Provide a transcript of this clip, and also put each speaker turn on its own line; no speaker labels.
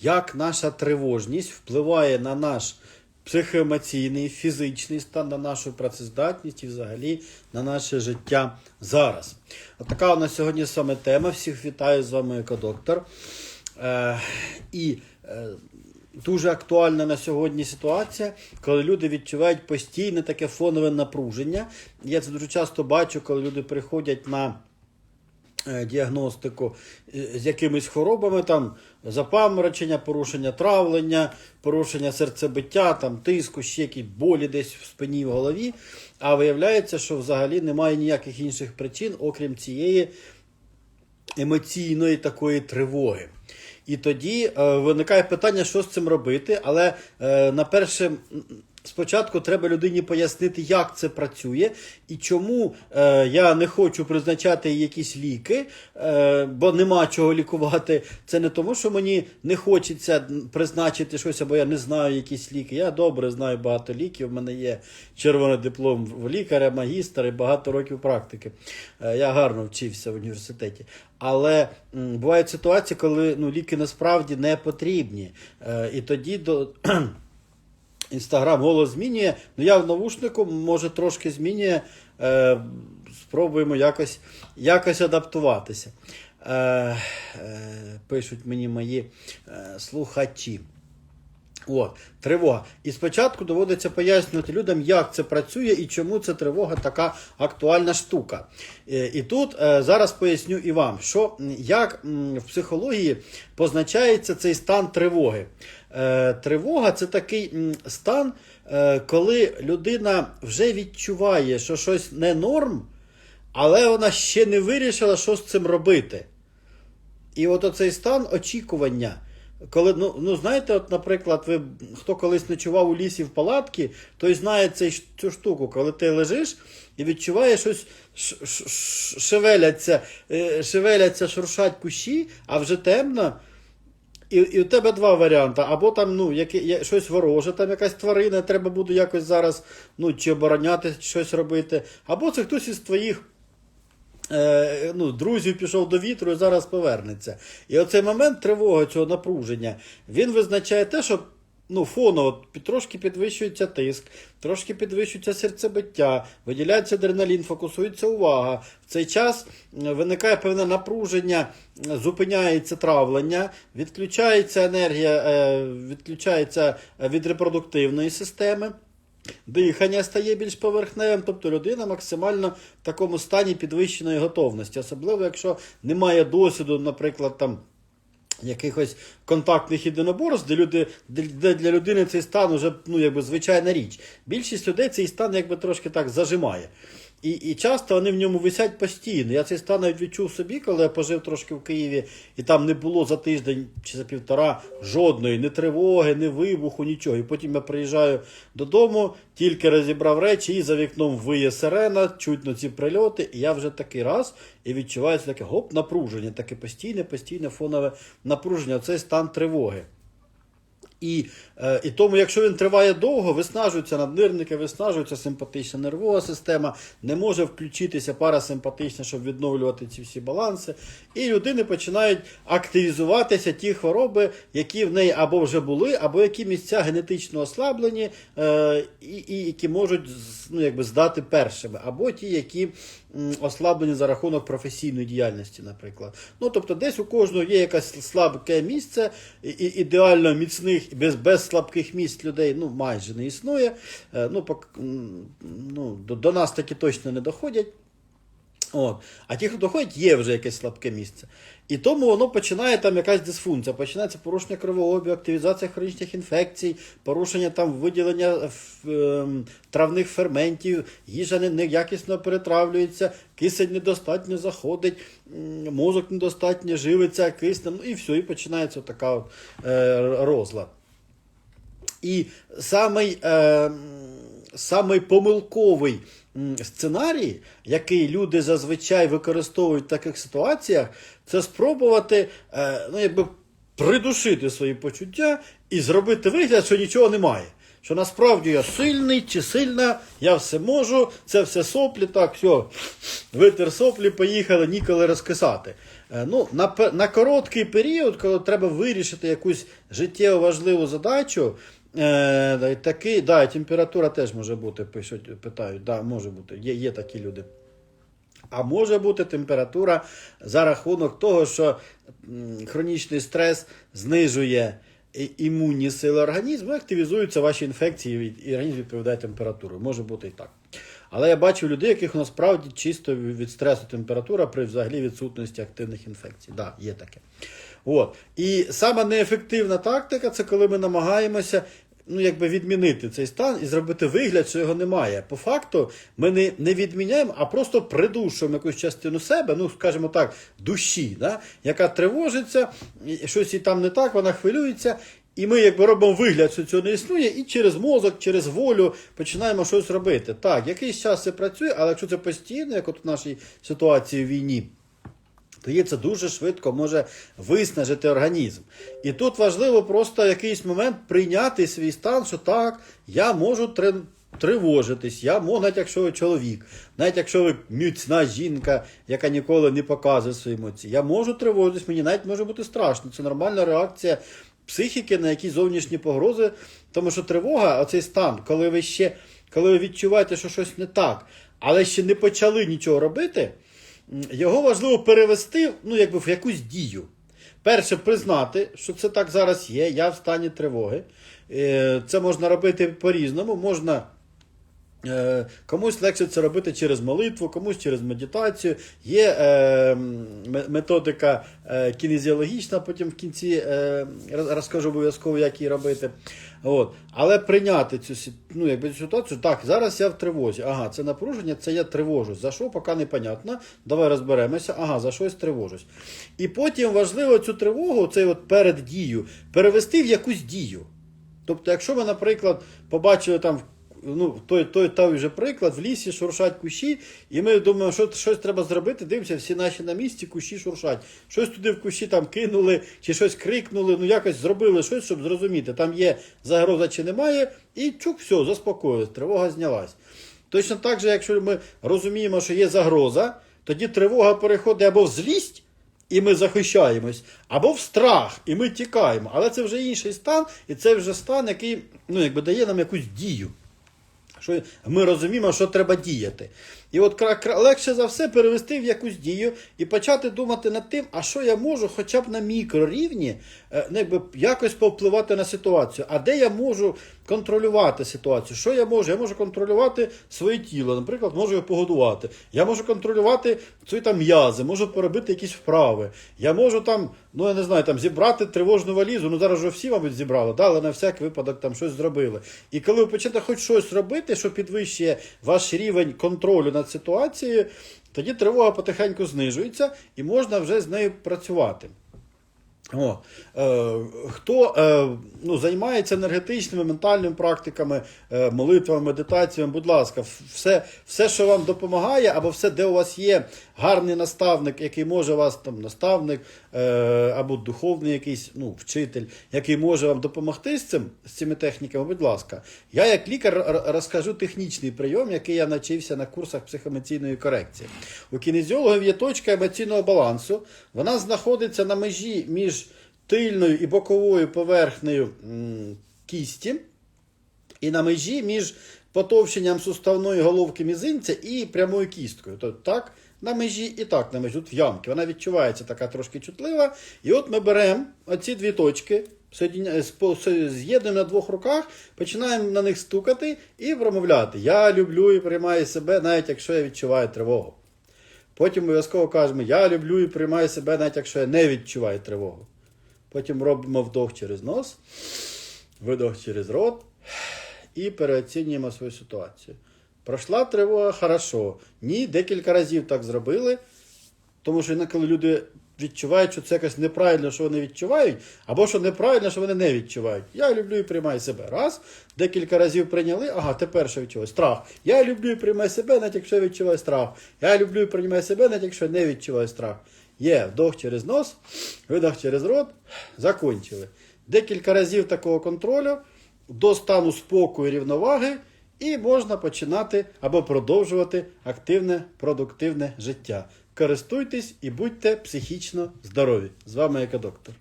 як наша тривожність впливає на наш психоемоційний, фізичний стан, на нашу працездатність і взагалі на наше життя зараз. От така у нас сьогодні саме тема. Всіх вітаю з вами екодоктор. Е, і е, дуже актуальна на сьогодні ситуація, коли люди відчувають постійне таке фонове напруження. Я це дуже часто бачу, коли люди приходять на діагностику е, з якимись хворобами, там запаморочення, порушення травлення, порушення серцебиття, там тиску, ще якісь болі десь в спині в голові. А виявляється, що взагалі немає ніяких інших причин, окрім цієї емоційної такої тривоги. І тоді е, виникає питання, що з цим робити. Але е, на перше, спочатку треба людині пояснити, як це працює і чому е, я не хочу призначати якісь ліки, е, бо нема чого лікувати. Це не тому, що мені не хочеться призначити щось, або я не знаю якісь ліки. Я добре знаю багато ліків. У мене є червоний диплом в лікаря, магістра і багато років практики. Е, Я гарно вчився в університеті. Але м, бувають ситуації, коли ну, ліки насправді не потрібні. Е, і тоді до. Інстаграм голос змінює. Ну я в навушнику, може, трошки змінює. Е, спробуємо якось, якось адаптуватися. Е, е, пишуть мені мої е, слухачі. От, тривога. І спочатку доводиться пояснювати людям, як це працює і чому це тривога така актуальна штука. Е, І тут е, зараз поясню і вам, що як в психології позначається цей стан тривоги. Е, Тривога це такий стан, коли людина вже відчуває, що щось не норм, але вона ще не вирішила, що з цим робити. І от оцей стан очікування. Коли, ну, ну знаєте, от, наприклад, ви хто колись ночував у лісі в палатці, той знає цю штуку, коли ти лежиш і відчуваєш щось шевеляться, е, шевеляться, шуршать кущі, а вже темно. І, і у тебе два варіанти. Або там ну, яке, щось вороже, там якась тварина, треба буде якось зараз ну, чи обороняти, щось робити. Або це хтось із твоїх е, ну, друзів пішов до вітру і зараз повернеться. І оцей момент тривоги, цього напруження, він визначає те, що ну, фоново трошки підвищується тиск, трошки підвищується серцебиття, виділяється адреналін, фокусується увага. В цей час виникає певне напруження, зупиняється травлення, відключається енергія, е, відключається від репродуктивної системи. Дихання стає більш поверхневим, тобто людина максимально в такому стані підвищеної готовності, особливо якщо немає досвіду, наприклад, там. Якихось контактних єдиноборств, де люди, де, для людини цей стан уже ну, якби звичайна річ. Більшість людей цей стан якби трошки так зажимає. І, і часто вони в ньому висять постійно. Я цей стан навіть відчув собі, коли я пожив трошки в Києві, і там не було за тиждень чи за півтора жодної ні тривоги, ні вибуху, нічого. І потім я приїжджаю додому, тільки розібрав речі, і за вікном виє сирена, чутно ці прильоти, і я вже такий раз і відчуваю таке гоп, напруження, таке постійне, постійне фонове напруження. Це стан тривоги. І, е, і тому, якщо він триває довго, виснажуються наднирники, виснажується симпатична нервова система, не може включитися парасимпатична, щоб відновлювати ці всі баланси. І людини починають активізуватися ті хвороби, які в неї або вже були, або які місця генетично ослаблені, е, і, і які можуть ну, якби, здати першими, або ті, які ослаблені за рахунок професійної діяльності, наприклад. Ну, тобто, десь у кожного є якесь слабке місце, і, і ідеально міцних, без, без слабких місць людей ну, майже не існує. Е, ну, пок, ну, до, до нас таки точно не доходять. От. А ті, хто доходять, є вже якесь слабке місце. І тому воно починає там якась дисфункція, починається порушення кровообігу, активізація хронічних інфекцій, порушення там виділення ем, травних ферментів, їжа неякісно перетравлюється, кисень недостатньо заходить, мозок недостатньо живиться киснем, ну і все, і починається така от, е, розлад. І самий, е, самий помилковий сценарій, який люди зазвичай використовують в таких ситуаціях, це спробувати е, ну, якби придушити свої почуття і зробити вигляд, що нічого немає. Що насправді я сильний чи сильна, я все можу, це все соплі, так, все, витер соплі, поїхали, ніколи розкисати. Е, Ну, на, на короткий період, коли треба вирішити якусь життєво важливу задачу, е, такий, да, температура теж може бути, пишуть, питають, да, може бути, є, є такі люди. А може бути температура за рахунок того, що хронічний стрес знижує імунні сили організму, активізуються ваші інфекції, і організм відповідає температурою. Може бути і так. Але я бачу людей, яких насправді чисто від стресу температура при взагалі відсутності активних інфекцій. Да, є таке. От. І сама неефективна тактика це коли ми намагаємося ну, якби відмінити цей стан і зробити вигляд, що його немає. По факту ми не, не відміняємо, а просто придушуємо якусь частину себе, ну, скажімо так, душі, да, яка тривожиться, щось і там не так, вона хвилюється. І ми якби робимо вигляд, що цього не існує, і через мозок, через волю починаємо щось робити. Так, якийсь час це працює, але якщо це постійно, як от в нашій ситуації в війні, то є це дуже швидко може виснажити організм. І тут важливо просто в якийсь момент прийняти свій стан, що так, я можу тривожитись, я можу, навіть якщо ви чоловік, навіть якщо ви міцна жінка, яка ніколи не показує свої емоції, я можу тривожитись, мені навіть може бути страшно. Це нормальна реакція психіки на якісь зовнішні погрози, тому що тривога, оцей стан, коли ви ще коли ви відчуваєте, що щось не так, але ще не почали нічого робити, його важливо перевести ну, якби, в якусь дію. Перше, признати, що це так зараз є, я в стані тривоги. Е, Це можна робити по-різному. Можна Комусь легше це робити через молитву, комусь через медитацію. Є е, методика е, кінезіологічна, потім в кінці е, розкажу обов'язково, як її робити. От. Але прийняти цю ну, якби, ситуацію, так, зараз я в тривозі. Ага, це напруження, це я тривожусь. За що, поки непонятно. Давай розберемося. Ага, за щось тривожусь. І потім важливо цю тривогу, цей от перед дію, перевести в якусь дію. Тобто, якщо ви, наприклад, побачили там ну, той, той, той вже приклад, в лісі шуршать кущі, і ми думаємо, що щось треба зробити, дивимося, всі наші на місці, кущі шуршать. Щось туди в кущі там кинули, чи щось крикнули, ну якось зробили щось, щоб зрозуміти, там є загроза чи немає, і чук, все, заспокоїлись, тривога знялась. Точно так же, якщо ми розуміємо, що є загроза, тоді тривога переходить або в злість, і ми захищаємось, або в страх, і ми тікаємо. Але це вже інший стан, і це вже стан, який ну, якби дає нам якусь дію. Що ми розуміємо, що треба діяти. І от легше за все перевести в якусь дію і почати думати над тим, а що я можу хоча б на мікрорівні е, ну, якби, якось повпливати на ситуацію. А де я можу контролювати ситуацію? Що я можу? Я можу контролювати своє тіло, наприклад, можу його погодувати. Я можу контролювати свої там м'язи, можу поробити якісь вправи. Я можу там, ну я не знаю, там зібрати тривожну валізу. Ну зараз вже всі, мабуть, зібрали, да, але на всяк випадок там щось зробили. І коли ви почнете хоч щось робити, що підвищує ваш рівень контролю над ситуацією, тоді тривога потихеньку знижується і можна вже з нею працювати. О, е, хто е, ну, займається енергетичними, ментальними практиками, е, молитвами, медитаціями, будь ласка, все, все, що вам допомагає, або все, де у вас є гарний наставник, який може вас там наставник, е, або духовний якийсь ну, вчитель, який може вам допомогти з цим, з цими техніками, будь ласка. Я, як лікар, розкажу технічний прийом, який я навчився на курсах психоемоційної корекції. У кінезіологів є точка емоційного балансу. Вона знаходиться на межі між тильною і боковою поверхнею кісті і на межі між потовщенням суставної головки мізинця і прямою кісткою. Тобто так на межі і так на межі. Тут в ямки. Вона відчувається така трошки чутлива. І от ми беремо оці дві точки, со- з'єднуємо на двох руках, починаємо на них стукати і промовляти. Я люблю і приймаю себе, навіть якщо я відчуваю тривогу. Потім обов'язково кажемо, я люблю і приймаю себе, навіть якщо я не відчуваю тривогу. Потім робимо вдох через нос, видох через рот і переоцінюємо свою ситуацію. Пройшла тривога, хорошо. Ні, декілька разів так зробили. Тому що інколи люди відчувають, що це якось неправильно, що вони відчувають, або що неправильно, що вони не відчувають. Я люблю і приймаю себе. Раз, декілька разів прийняли, ага, тепер що відчуваю? Страх. Я люблю і приймаю себе, навіть якщо відчуваю страх. Я люблю і приймаю себе, навіть якщо не відчуваю страх. Є вдох через нос, видох через рот, закончили. Декілька разів такого контролю до стану спокою і рівноваги, і можна починати або продовжувати активне, продуктивне життя. користуйтесь і будьте психічно здорові. З вами Екодоктор.